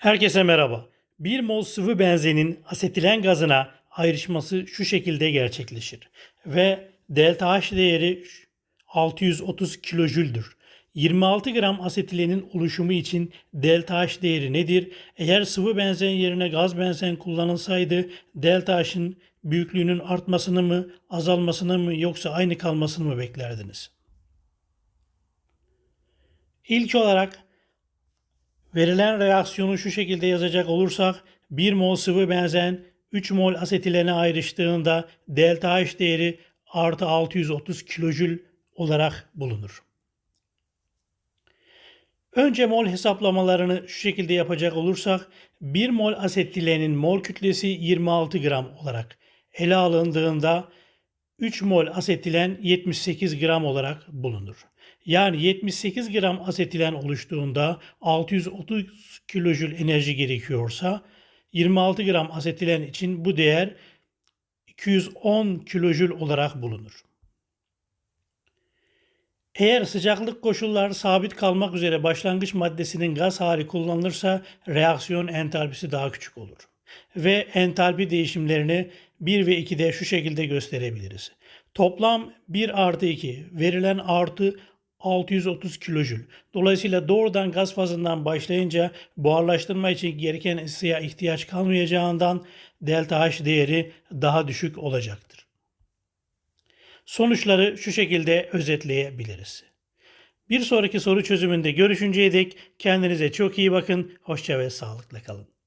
Herkese merhaba. 1 mol sıvı benzenin asetilen gazına ayrışması şu şekilde gerçekleşir. Ve delta H değeri 630 kilojüldür. 26 gram asetilenin oluşumu için delta H değeri nedir? Eğer sıvı benzen yerine gaz benzen kullanılsaydı delta H'ın büyüklüğünün artmasını mı, azalmasını mı yoksa aynı kalmasını mı beklerdiniz? İlk olarak Verilen reaksiyonu şu şekilde yazacak olursak 1 mol sıvı benzen 3 mol asetilene ayrıştığında delta H değeri artı 630 kilojül olarak bulunur. Önce mol hesaplamalarını şu şekilde yapacak olursak 1 mol asetilenin mol kütlesi 26 gram olarak ele alındığında 3 mol asetilen 78 gram olarak bulunur. Yani 78 gram asetilen oluştuğunda 630 kilojül enerji gerekiyorsa 26 gram asetilen için bu değer 210 kilojül olarak bulunur. Eğer sıcaklık koşulları sabit kalmak üzere başlangıç maddesinin gaz hali kullanılırsa reaksiyon entalpisi daha küçük olur. Ve entalpi değişimlerini 1 ve 2'de şu şekilde gösterebiliriz. Toplam 1 artı 2 verilen artı 630 kilojül. Dolayısıyla doğrudan gaz fazından başlayınca buharlaştırma için gereken ısıya ihtiyaç kalmayacağından delta H değeri daha düşük olacaktır. Sonuçları şu şekilde özetleyebiliriz. Bir sonraki soru çözümünde görüşünceye dek kendinize çok iyi bakın. Hoşça ve sağlıkla kalın.